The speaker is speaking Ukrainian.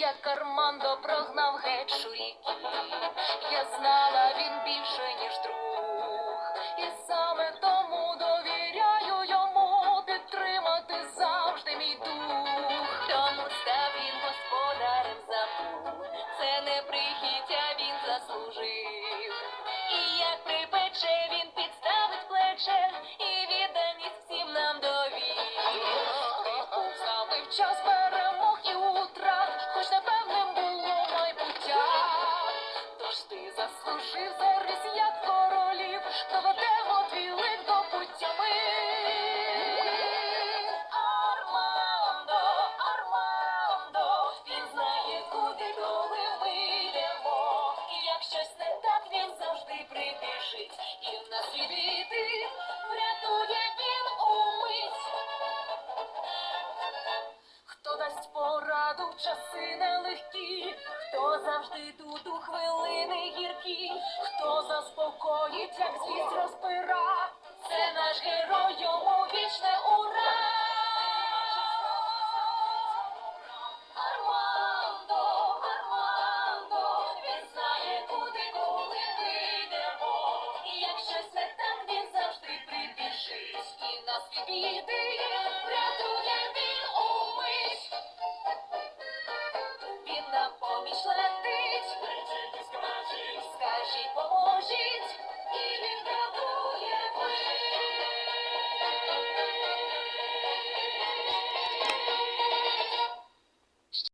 як Армандо прогнав геть. Я знала, він більше, ніж друг, і саме тому довіряю йому підтримати завжди мій дух. Тому став він господарем забув, це не прихиття він заслужив. І як припече, він підставить плече і відданість всім нам довів. Час ти заслужив зараз, як королів, доведемо твій лик до пуття. Армандо, Армандо, він знає, куди коли ми йдемо. І як щось не так, він завжди прибіжить. І в нас від врятує він умить. Хто дасть пораду в часи нелегкі, хто завжди тут у хвилини гіркі, хто заспокоїть, як злість розпира, це наш герой, йому вічне ура! Армандо, Армандо, він знає, куди коли ми йдемо. І як щось він завжди прибіжить.